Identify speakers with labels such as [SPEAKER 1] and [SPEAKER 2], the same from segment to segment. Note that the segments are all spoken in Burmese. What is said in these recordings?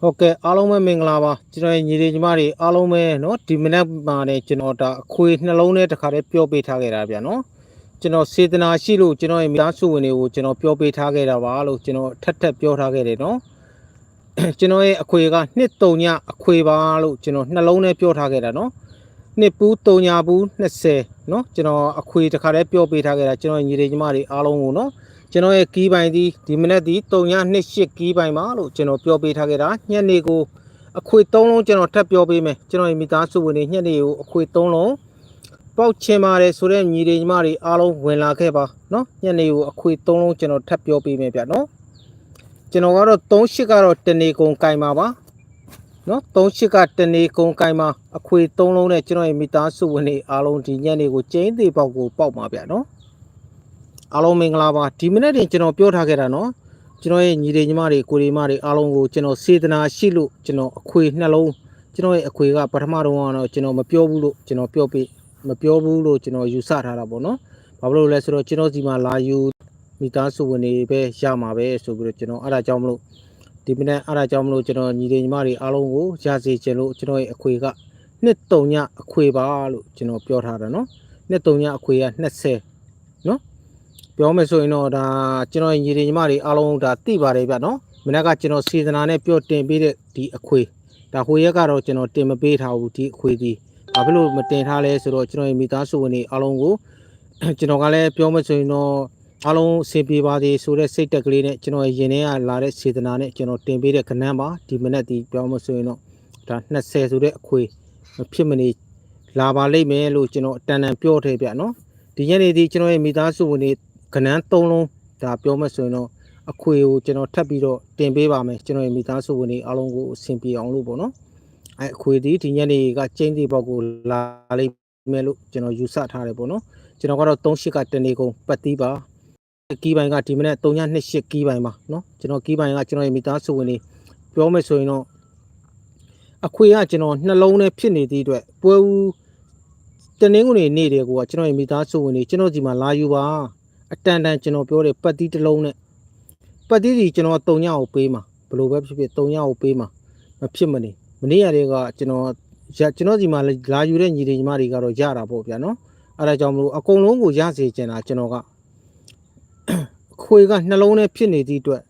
[SPEAKER 1] ဟုတ်ကဲ့အားလုံးပဲမင်္ဂလာပါကျွန်တော်ရဲ့ညီလေးညီမတွေအားလုံးပဲเนาะဒီမနေ့မှာねကျွန်တော်ဒါအခွေနှလုံးနဲ့တခါတည်းပြောပေးထားခဲ့တာဗျာเนาะကျွန်တော်စေတနာရှိလို့ကျွန်တော်ရဲ့မိသားစုဝင်တွေကိုကျွန်တော်ပြောပေးထားခဲ့တာပါလို့ကျွန်တော်ထပ်ထပ်ပြောထားခဲ့တယ်เนาะကျွန်တော်ရဲ့အခွေကနှစ်တုံညအခွေပါလို့ကျွန်တော်နှလုံးနဲ့ပြောထားခဲ့တာเนาะနှစ်ပူးတုံညာဘူး20เนาะကျွန်တော်အခွေတခါတည်းပြောပေးထားခဲ့တာကျွန်တော်ရဲ့ညီလေးညီမတွေအားလုံးကိုเนาะ ကျွန်တော်ရဲ့ကီးပိုင်သည်ဒီမနေ့သည်328ကီးပိုင်ပါလို့ကျွန်တော်ပြောပေးထားခဲ့တာညနေကိုအခွေ3လုံးကျွန်တော်ထပ်ပြောပေးမယ်ကျွန်တော်ရဲ့မိသားစုဝင်တွေညနေကိုအခွေ3လုံးပေါက်ချင်ပါတယ်ဆိုတဲ့ညီတွေညီမတွေအားလုံးဝင်လာခဲ့ပါနော်ညနေကိုအခွေ3လုံးကျွန်တော်ထပ်ပြောပေးမယ်ဗျနော်ကျွန်တော်ကတော့38ကတော့တနေကုန်ကင်ပါပါနော်38ကတနေကုန်ကင်ပါအခွေ3လုံးနဲ့ကျွန်တော်ရဲ့မိသားစုဝင်တွေအားလုံးဒီညနေကိုကျင်းသေးပေါက်ကိုပေါက်ပါဗျနော် အားလုံးမင်္ဂလာပါဒီမနေ့တင်ကျွန်တော်ပြောထားခဲ့တာနော်ကျွန်တော်ရဲ့ညီတွေညီမတွေကိုရီမတွေအားလုံးကိုကျွန်တော်စေတနာရှိလို့ကျွန်တော်အခွေနှလုံးကျွန်တော်ရဲ့အခွေကပထမတော့ကတော့ကျွန်တော်မပြောဘူးလို့ကျွန်တော်ပြောပြမပြောဘူးလို့ကျွန်တော်ယူဆထားတာပေါ့နော်ဘာလို့လဲဆိုတော့ကျွန်တော်ဒီမှာလာယူမိသားစုဝင်တွေပဲရမှာပဲဆိုပြီးတော့ကျွန်တော်အဲ့ဒါကြောင့်မလို့ဒီမနေ့အဲ့ဒါကြောင့်မလို့ကျွန်တော်ညီတွေညီမတွေအားလုံးကိုရစေချင်လို့ကျွန်တော်ရဲ့အခွေကနှစ်တုံညအခွေပါလို့ကျွန်တော်ပြောထားတာနော်နှစ်တုံညအခွေက20နော် ပြောမယ်ဆိုရင်တော့ဒါကျွန်တော်ညီတွေညီမတွေအားလုံးဒါသိပါတယ်ဗျနော်မနေ့ကကျွန်တော်စေတနာနဲ့ပြောတင်ပေးတဲ့ဒီအခွေဒါဟိုရက်ကတော့ကျွန်တော်တင်မပေးထားဘူးဒီအခွေဒီဘာဖြစ်လို့မတင်ထားလဲဆိုတော့ကျွန်တော်ရဲ့မိသားစုဝင်တွေအားလုံးကိုကျွန်တော်ကလည်းပြောမယ်ဆိုရင်တော့အားလုံးအဆင်ပြေပါသေးဆိုတဲ့စိတ်တက်ကလေးနဲ့ကျွန်တော်ရဲ့ရင်ထဲကလာတဲ့စေတနာနဲ့ကျွန်တော်တင်ပေးတဲ့ခဏန်းပါဒီမနေ့ဒီပြောမယ်ဆိုရင်တော့ဒါ20ဆိုတဲ့အခွေမဖြစ်မနေလာပါလိမ့်မယ်လို့ကျွန်တော်အတန်တန်ပြောထားပြနော်ဒီညနေဒီကျွန်တော်ရဲ့မိသားစုဝင်တွေ ကနန်း၃လုံးဒါပြောမှဆိုရင်တော့အခွေကိုကျွန်တော်ထပ်ပြီးတော့တင်ပေးပါမယ်ကျွန်တော်ရဲ့မိသားစုဝင်တွေအားလုံးကိုအဆင်ပြေအောင်လို့ပေါ့နော်အဲအခွေဒီဒီညနေကကျင်းတီပေါက်ကိုလာလိမ့်မယ်လို့ကျွန်တော်ယူဆထားတယ်ပေါ့နော်ကျွန်တော်ကတော့38ကတနေကုန်ပတ်တီးပါကီးပိုင်းကဒီမနေ့328ကီးပိုင်းပါနော်ကျွန်တော်ကီးပိုင်းကကျွန်တော်ရဲ့မိသားစုဝင်တွေပြောမယ်ဆိုရင်တော့အခွေကကျွန်တော်နှလုံးနဲ့ဖြစ်နေသည့်အတွက်ပွဲဦးတနင်္ဂနွေနေ့တည်းကကျွန်တော်ရဲ့မိသားစုဝင်တွေကျွန်တော်ဒီမှာလာယူပါ အတန်တန်ကျွန်တော်ပြောတယ်ပတ်တီးတစ်လုံးနဲ့ပတ်တီးစီကျွန်တော်တုံညကိုပေးမှာဘယ်လိုပဲဖြစ်ဖြစ်တုံညကိုပေးမှာမဖြစ်မနေမနေ့ရတဲ့ကကျွန်တော်ရကျွန်တော်ဒီမှာလာယူတဲ့ညီတွေညီမတွေကတော့ရတာပေါ့ဗျာနော်အဲဒါကြောင့်မလို့အကုန်လုံးကိုရစေချင်တာကျွန်တော်ကခွေကနှလုံးနဲ့ဖြစ်နေသည့်အတွက်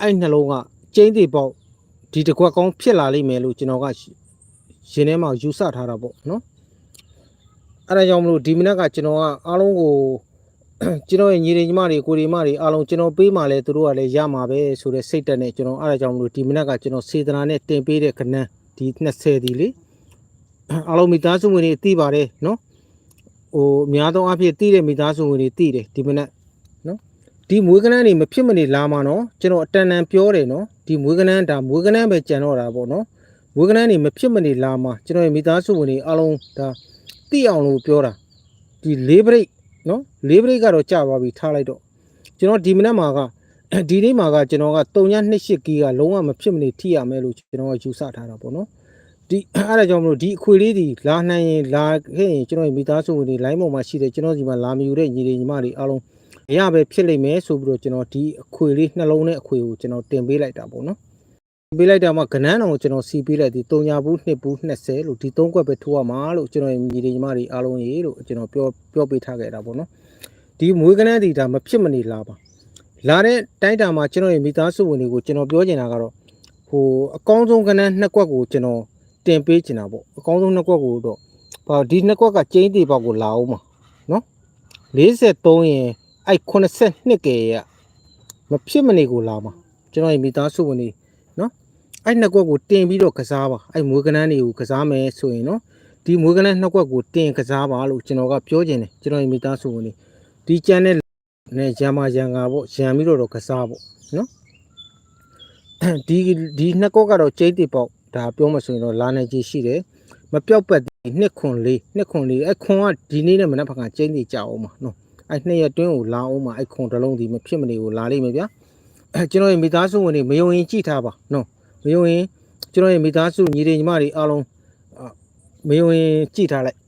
[SPEAKER 1] အဲ့နှလုံးကကျင်းသေးပေါက်ဒီတစ်ခွက်ကောင်းဖြစ်လာလိမ့်မယ်လို့ကျွန်တော်ကရင်ထဲမှာယူဆထားတာပေါ့နော်အဲဒါကြောင့်မလို့ဒီမနက်ကကျွန်တော်ကအားလုံးကို ကျွန်တော်ရဲ့ညီတွေညီမတွေကိုရီမတွေအားလုံးကျွန်တော်ပေးမှလဲသူတို့ကလည်းရမှာပဲဆိုတဲ့စိတ်တက်နဲ့ကျွန်တော်အားရကြောင့်မလို့ဒီမနက်ကကျွန်တော်စေတနာနဲ့တင်ပေးတဲ့ခဏန်းဒီ20ဒီလေအားလုံးမိသားစုဝင်တွေသိပါတယ်နော်ဟိုအများသောအားဖြင့်သိတဲ့မိသားစုဝင်တွေသိတယ်ဒီမနက်နော်ဒီမွေးကနန်းတွေမဖြစ်မနေလာမှာနော်ကျွန်တော်အတန်တန်ပြောတယ်နော်ဒီမွေးကနန်းဒါမွေးကနန်းပဲကြံတော့တာပေါ့နော်မွေးကနန်းတွေမဖြစ်မနေလာမှာကျွန်တော်ရဲ့မိသားစုဝင်တွေအားလုံးဒါသိအောင်လို့ပြောတာဒီလေးဘရိတ် နော်လေးဘရိတ်ကတော့ကြာသွားပြီထားလိုက်တော့ကျွန်တော်ဒီမနက်မှာကဒီနေ့မှာကကျွန်တော်က328ကီကလုံးဝမဖြစ်မနေထိရမယ်လို့ကျွန်တော်ကယူဆထားတာပေါ့နော်ဒီအဲ့ဒါကြောင့်မလို့ဒီအခွေလေးဒီလာနိုင်ရင်လာခဲ့ရင်ကျွန်တော်မိသားစုဝင်တွေ line ပေါ်မှာရှိတယ်ကျွန်တော်ဒီမှာလာမယူတဲ့ညီတွေညီမတွေအားလုံးအရပဲဖြစ်လိမ့်မယ်ဆိုပြီးတော့ကျွန်တော်ဒီအခွေလေးနှလုံးနဲ့အခွေကိုကျွန်တော်တင်ပေးလိုက်တာပေါ့နော် ပေးလိုက်တာမှကနန်းအောင်ကျွန်တော်စီပေးလိုက်ဒီ3ညာဘူး2ဘူး20လို့ဒီ3ကွက်ပဲထိုးရမှာလို့ကျွန်တော်ညီတွေညီမတွေအားလုံးရေလို့ကျွန်တော်ပြောပြောပေးထားခဲ့တာပေါ့နော်ဒီမွေးကနန်းဒီဒါမဖြစ်မနေလာပါလာတဲ့တိုင်းတာမှာကျွန်တော်ရဲ့မိသားစုဝင်တွေကိုကျွန်တော်ပြောချင်တာကတော့ဟိုအကောင်းဆုံးကနန်းနှစ်ကွက်ကိုကျွန်တော်တင်ပေးချင်တာပေါ့အကောင်းဆုံးနှစ်ကွက်ကိုတော့ဘာဒီနှစ်ကွက်ကကျင်းတီပေါက်ကိုလာအောင်ပါနော်43ရင်အဲ့82ကဲရမဖြစ်မနေကိုလာမှာကျွန်တော်ရဲ့မိသားစုဝင်တွေနော် အဲ့နှစ်ကွက်ကိုတင်ပြီးတော့ကစားပါအဲ့မွေးကနန်းတွေကိုကစားမယ်ဆိုရင်နော်ဒီမွေးကနန်းနှစ်ကွက်ကိုတင်ကစားပါလို့ကျွန်တော်ကပြောချင်တယ်ကျွန်တော်ရဲ့မိသားစုဝင်တွေဒီကျန်တဲ့နဲ့ရံမာရံကာပေါ့ရံပြီးတော့တော့ကစားပေါ့နော်ဒီဒီနှစ်ကောကတော့ကျိတ်တိပေါက်ဒါပြောမှဆိုရင်တော့လာနေကြီးရှိတယ်မပြောက်ပတ်ဒီနှစ်ခွန်လေးနှစ်ခွန်လေးအဲ့ခွန်ကဒီနေ့နဲ့မနက်ဖက်ကကျိတ်တိကြအောင်ပါနော်အဲ့နှစ်ရက်တွင်းကိုလာအောင်ပါအဲ့ခွန်တစ်လုံးဒီမဖြစ်မနေကိုလာလိမ့်မယ်ဗျာအဲကျွန်တော်ရဲ့မိသားစုဝင်တွေမယုံရင်ကြည့်ထားပါနော် မယုံရင်ကျွန်တော်ရဲ့မိသားစုညီတွေညီမတွေအားလုံးမယုံရင်ကြည့်ထားလိုက်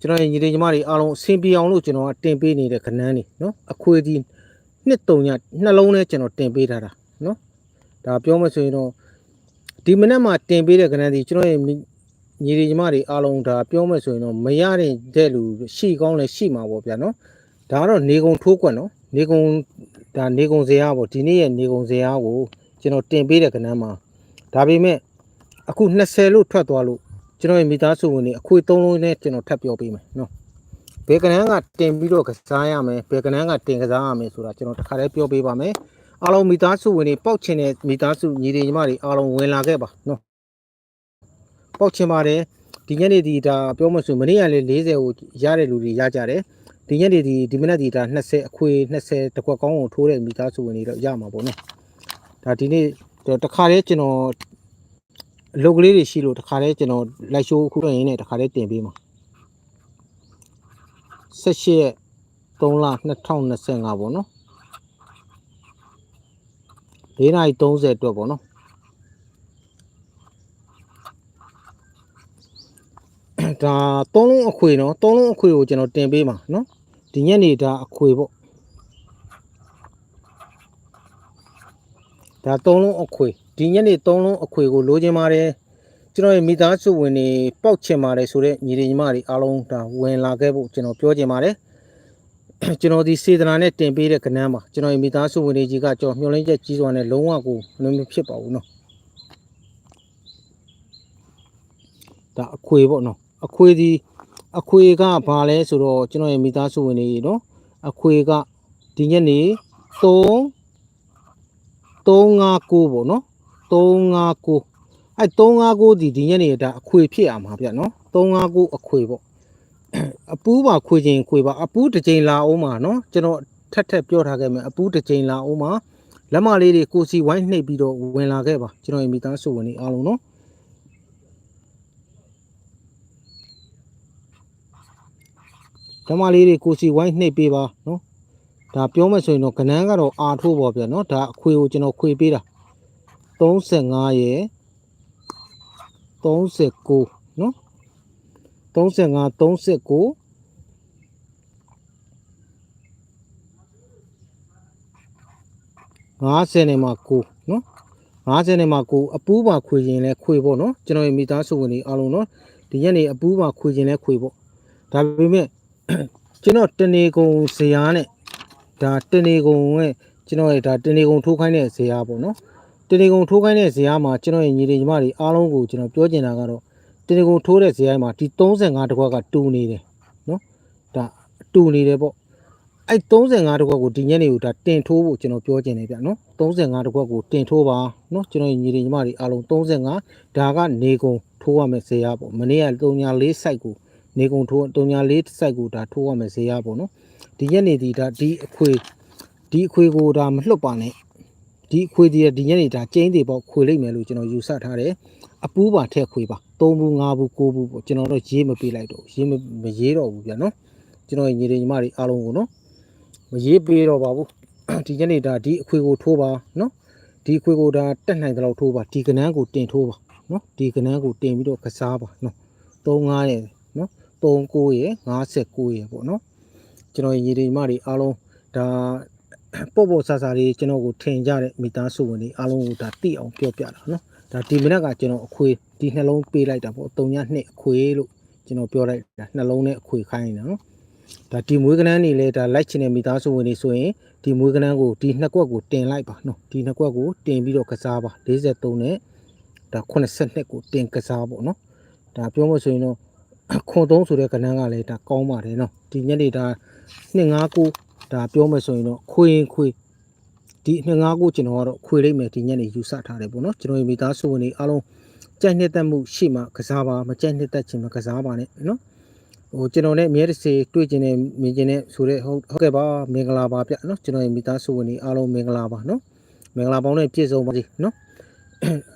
[SPEAKER 1] ကျွန်တော်ရဲ့ညီလေးညီမတွေအားလုံးအဆင်ပြေအောင်လို့ကျွန်တော်ကတင်ပေးနေတဲ့ခဏန်းနေနော်အခွေဒီနှစ်တုံညနှလုံးနဲ့ကျွန်တော်တင်ပေးထားတာနော်ဒါပြောမှဆိုရင်တော့ဒီမနေ့မှတင်ပေးတဲ့ကဏ္ဍဒီကျွန်တော်ရဲ့မိညီတွေညီမတွေအားလုံးဒါပြောမယ်ဆိုရင်တော့မရတဲ့လူရှိကောင်းလည်းရှိမှာပေါ့ဗျာနော်ဒါကတော့နေကုံထိုးကွက်နော်နေကုံဒါနေကုံစရာပေါ့ဒီနေ့ရဲ့နေကုံစရာကို ကျွန်တော်တင်ပေးတဲ့ကဏ္ဍမှာဒါပေမဲ့အခု20လို့ထွက်သွားလို့ကျွန်တော်ရဲ့မိသားစုဝင်တွေအခွေ3လုံးနဲ့ကျွန်တော်ထပ်ပြောပေးမယ်နော်ဘယ်ကဏ္ဍကတင်ပြီးတော့ကစားရမယ်ဘယ်ကဏ္ဍကတင်ကစားရမယ်ဆိုတာကျွန်တော်တစ်ခါတည်းပြောပေးပါမယ်အားလုံးမိသားစုဝင်တွေပေါက်ချင်တဲ့မိသားစုညီတွေညီမတွေအားလုံးဝင်လာခဲ့ပါနော်ပေါက်ချင်ပါတယ်ဒီညနေဒီဒါပြောမှဆိုမနေ့ကလေ40ကိုရတဲ့လူတွေရကြတယ်ဒီညနေဒီဒီမနက်ဒီဒါ20အခွေ20တကွက်ကောင်းကိုထိုးတဲ့မိသားစုဝင်တွေတော့ရမှာပေါ့နော် ဒါဒီနေ့တော့တခါတည်းကျွန်တော်အလုပ်ကလေးတွေရှိလို့တခါတည်းကျွန်တော်လိုက်ရှိုးခုတော့ရင်းနဲ့တခါတည်းတင်ပေးမှာ18ရက်3လ2025ပေါ့နော်၄နာရီ30အတွက်ပေါ့နော်ဒါသုံးလုံးအခွေနော်သုံးလုံးအခွေကိုကျွန်တော်တင်ပေးမှာနော်ဒီညနေဒါအခွေပေါ့ ဒါသုံးလုံးအခွေဒီညနေသုံးလုံးအခွေကိုလိုချင်ပါတယ်ကျွန်တော်ရဲ့မိသားစုဝင်တွေပောက်ချင်ပါတယ်ဆိုတော့ညီညီမတွေအားလုံးဒါဝင်လာခဲ့ဖို့ကျွန်တော်ပြောချင်ပါတယ်ကျွန်တော်ဒီစေတနာနဲ့တင်ပေးတဲ့ကဏ္ဍမှာကျွန်တော်ရဲ့မိသားစုဝင်တွေကြီးကကျွန်တော်မျှော်လင့်ချက်ကြီးစွာနဲ့လုံးဝကိုမနှမဖြစ်ပါဘူးနော်ဒါအခွေပေါ့နော်အခွေဒီအခွေကဘာလဲဆိုတော့ကျွန်တော်ရဲ့မိသားစုဝင်တွေနော်အခွေကဒီညနေ3 359ပေါ့နော်359အဲ့359ဒီဒီညနေဒါအခွေဖြစ်အောင်ပါဗျနော်359အခွေပေါ့အပူးပါခွေချင်းခွေပါအပူးတစ်ချိန်လာအောင်ပါနော်ကျွန်တော်ထက်ထက်ပြောထားခဲ့မယ်အပူးတစ်ချိန်လာအောင်ပါလက်မလေးတွေကိုစီဝိုင်းနှိပ်ပြီးတော့ဝင်လာခဲ့ပါကျွန်တော်မိသားစုဝင်နေအားလုံးနော်ဓမ္မလေးတွေကိုစီဝိုင်းနှိပ်ပေးပါနော် ဒါပြောမယ်ဆိုရင်တော့ကနန်းကတော့အာထိုးပါဗျာနော်ဒါအခွေကိုကျွန်တော်ခွေပေးတာ35ရယ်39နော်35 39 50နဲ့မှ9နော်50နဲ့မှ9အပူးပါခွေရင်လဲခွေပေါ့နော်ကျွန်တော်ရဲ့မိသားစုဝင်တွေအားလုံးနော်ဒီညနေအပူးပါခွေရင်လဲခွေပေါ့ဒါပေမဲ့ကျွန်တော်တနေကုန်ဇရာနဲ့ ဒါတနေကုန်ရဲ့ကျွန်တော်ရဲ့ဒါတနေကုန်ထိုးခိုင်းတဲ့ဇရာပေါ့နော်တနေကုန်ထိုးခိုင်းတဲ့ဇရာမှာကျွန်တော်ရဲ့ညီတွေညီမတွေအားလုံးကိုကျွန်တော်ပြောချင်တာကတော့တင်ကုန်ထိုးတဲ့ဇယိုင်းမှာဒီ35တကွက်ကတူနေတယ်နော်ဒါတူနေတယ်ပေါ့အဲ့35တကွက်ကိုဒီညနေကိုဒါတင်ထိုးဖို့ကျွန်တော်ပြောချင်တယ်ဗျနော်35တကွက်ကိုတင်ထိုးပါနော်ကျွန်တော်ညီတွေညီမတွေအားလုံး35ဒါကနေကုန်ထိုးရမယ်ဇယပေါ့မနေ့က34 site ကို နေကုန်ထိုး34 site ကိုဒါထိုးရမယ်ဇယပေါ့နော်ဒီညနေဒီဒါဒီအခွေဒီအခွေကိုဒါမလွတ်ပါနဲ့ဒီအခွေဒီဒီညနေဒါကျင်းတွေပေါ့ခွေလိုက်မယ်လို့ကျွန်တော်ယူဆထားတယ်အပူးပါထည့်ခွေပါ3ဘူး5ဘူး9ဘူးပေါ့ကျွန်တော်တော့ရေးမပေးလိုက်တော့ဘူးရေးမမရေးတော့ဘူးဗျာနော်ကျွန်တော်ညီတွေညီမတွေအားလုံးကိုနော်မရေးပေးတော့ပါဘူးဒီညနေဒါဒီအခွေကိုထိုးပါနော်ဒီအခွေကိုဒါတက်နိုင်တဲ့လောက်ထိုးပါဒီကနန်းကိုတင်ထိုးပါနော်ဒီကနန်းကိုတင်ပြီးတော့ကစားပါနော်35ရဲ့နော် 39ရဲ့59ရဲ့ပေါ့နော်ကျွန်တော်ညီတွေညီမတွေအားလုံးဒါပေါ့ပေါ့ဆာဆာလေးကျွန်တော်ကိုထင်ကြတဲ့မိသားစုဝင်တွေအားလုံးကိုဒါတိအောင်ပြောပြတာနော်ဒါဒီမနက်ကကျွန်တော်အခွေဒီနှလုံးပေးလိုက်တာပေါ့3ညနှစ်အခွေလို့ကျွန်တော်ပြောလိုက်တာနှလုံးနဲ့အခွေခိုင်းနေတာနော်ဒါဒီမွေးကနန်းနေလဲဒါလိုက်ချင်တဲ့မိသားစုဝင်တွေဆိုရင်ဒီမွေးကနန်းကိုဒီနှစ်ကွက်ကိုတင်လိုက်ပါနော်ဒီနှစ်ကွက်ကိုတင်ပြီးတော့ကစားပါ43နဲ့ဒါ82ကိုတင်ကစားပေါ့နော်ဒါပြောမှဆိုရင်တော့ ခွန်3ဆိုတဲ့ကနန်းကလည်းဒါကောင်းပါတယ်နော်ဒီညနေဒါ259ဒါပြောမှဆိုရင်တော့ခွေရင်ခွေဒီနှစ်ငါးကိုကျွန်တော်ကတော့ခွေလိုက်မယ်ဒီညနေယူဆထားတယ်ပေါ့နော်ကျွန်တော်ရဲ့မိသားစုဝင်တွေအားလုံးကြိုက်နှစ်သက်မှုရှိမှကစားပါမကြိုက်နှစ်သက်ချင်မကစားပါနဲ့နော်ဟိုကျွန်တော်နဲ့အမြဲတစေတွေ့ကျင်နေမြင်ကျင်နေဆိုတဲ့ဟုတ်ဟုတ်ကဲ့ပါမင်္ဂလာပါဗျနော်ကျွန်တော်ရဲ့မိသားစုဝင်တွေအားလုံးမင်္ဂလာပါနော်မင်္ဂလာပေါင်းနဲ့ပြည့်စုံပါစေနော်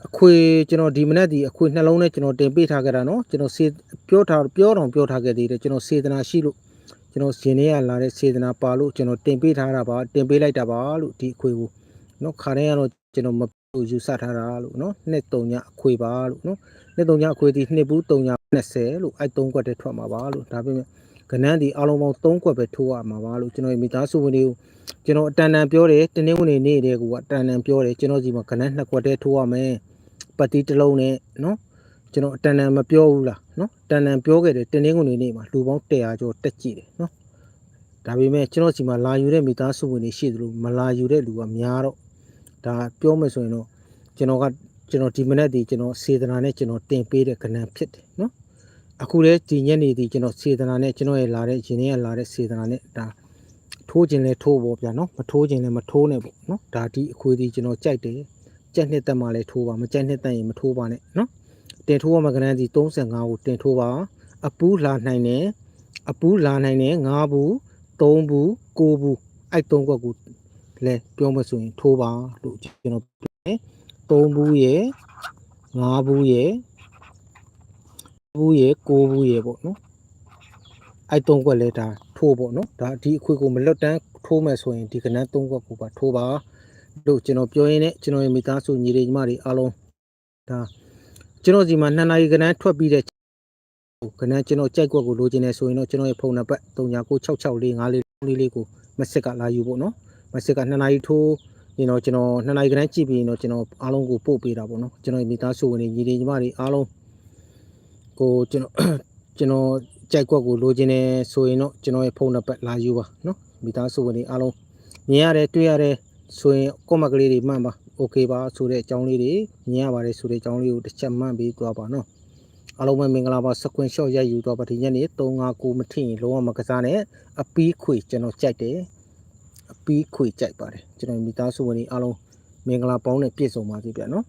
[SPEAKER 1] အခွေကျွန်တော်ဒီမနေ့ဒီအခွေနှလုံးနဲ့ကျွန်တော်တင်ပေးထားခဲ့တာနော်ကျွန်တော်စေပြောထားပြောတော်ပြောထားခဲ့သေးတယ်ကျွန်တော်စေတနာရှိလို့ကျွန်တော်ရှင်နေရလာတဲ့စေတနာပါလို့ကျွန်တော်တင်ပေးထားတာပါတင်ပေးလိုက်တာပါလို့ဒီအခွေကိုနော်ခါတိုင်းကတော့ကျွန်တော်မလို့ယူဆထားတာလို့နော်နှစ်သုံးညအခွေပါလို့နော်နှစ်သုံးညအခွေဒီနှစ်ဘူးသုံးည20လို့အဲ့သုံးကွက်တည်းထွက်မှာပါလို့ဒါပေမဲ့ ကနန်းဒီအလုံးပေါင်း3ကွက်ပဲထိုးရမှာပါလို့ကျွန်တော်မိသားစုဝင်တွေကိုကျွန်တော်အတန်တန်ပြောတယ်တင်းနေဝင်နေနေတဲ့ကူကအတန်တန်ပြောတယ်ကျွန်တော်စီမှာကနန်း2ကွက်တည်းထိုးရမယ်ဘပတ်တီးတစ်လုံးနဲ့နော်ကျွန်တော်အတန်တန်မပြောဘူးလားနော်တန်တန်ပြောခဲ့တယ်တင်းတင်းကုန်နေနေမှာလူပေါင်း100ကျော်တက်ကြည့်တယ်နော်ဒါပေမဲ့ကျွန်တော်စီမှာလာယူတဲ့မိသားစုဝင်တွေရှိသလိုမလာယူတဲ့လူကများတော့ဒါပြောမယ်ဆိုရင်တော့ကျွန်တော်ကကျွန်တော်ဒီမနေ့ဒီကျွန်တော်စေတနာနဲ့ကျွန်တော်တင်ပေးတဲ့ကဏ္ဍဖြစ်တယ်နော် အခုလေဒီညနေဒီကျွန်တော်စေတနာနဲ့ကျွန်တော်ရဲ့လာတဲ့ရင်ထဲကလာတဲ့စေတနာနဲ့ဒါထိုးခြင်းလဲထိုးပေါ့ဗျာနော်မထိုးခြင်းလဲမထိုးနဲ့ပေါ့နော်ဒါဒီအခွေဒီကျွန်တော်ကြိုက်တယ်ကြက်နှစ်သက်မှလည်းထိုးပါမကြက်နှစ်သက်ရင်မထိုးပါနဲ့နော်တင်ထိုးရမှာကဏ္ဍစီ35ကိုတင်ထိုးပါအပူးလာနိုင်တယ်အပူးလာနိုင်တယ်9ဘူး3ဘူး9ဘူးအဲ့3ခွက်ကိုလည်းပြောမှဆိုရင်ထိုးပါလို့ကျွန်တော်ပြောတယ်3ဘူးရယ်9ဘူးရယ် ဘူးရယ်9ဘူးရယ်ပေါ့နော်အဲ့3ခွက်လည်းဒါထိုးပေါ့နော်ဒါဒီအခွေကိုမလွတ်တန်းထိုးမယ်ဆိုရင်ဒီကဏ္ဍ3ခွက်ကိုပါထိုးပါလို့ကျွန်တော်ပြောရင်းနဲ့ကျွန်တော်ရဲ့မိသားစုညီတွေညီမတွေအားလုံးဒါကျွန်တော်စီမှာ2နာရီခဏထွက်ပြီးတဲ့ခဏကျွန်တော်ကြိုက်ကွက်ကိုလိုချင်နေဆိုရင်တော့ကျွန်တော်ရဲ့ဖုန်းနံပါတ်39966454လေးကိုမစစ်ကလာယူဖို့နော်မစစ်က2နာရီထိုးရင်တော့ကျွန်တော်2နာရီခဏကြည့်ပြီးရင်တော့ကျွန်တော်အားလုံးကိုပို့ပေးတာပေါ့နော်ကျွန်တော်ရဲ့မိသားစုဝင်တွေညီတွေညီမတွေအားလုံး ကိုကျွန်တော် ကျွန်တော်ကြိုက်ကွက်ကိုလိုချင်နေဆိုရင်တော့ကျွန်တော်ရဲ့ဖုန်းနံပါတ်လာယူပါနော်မိသားစုဝင်တွေအားလုံးမြင်ရတယ်တွေ့ရတယ် ဆိုရင်ကွန်မကလေးတွေမှန်ပါโอเคပါဆိုတဲ့အကြောင်းလေးတွေမြင်ရပါတယ်ဆိုတဲ့အကြောင်းလေးကိုတစ်ချက်မှန်ပြီးသွားပါနော်အားလုံးပဲမင်္ဂလာပါစကွန်ရှော့ရိုက်ယူသွားပါဒီညနေ359မထင်ရင်လုံးဝမကစားနဲ့အပီးခွေကျွန်တော်ကြိုက်တယ်အပီးခွေကြိုက်ပါတယ်ကျွန်တော်မိသားစုဝင်တွေအားလုံးမင်္ဂလာပေါင်းနဲ့ပြည့်စုံပါစေဗျာနော်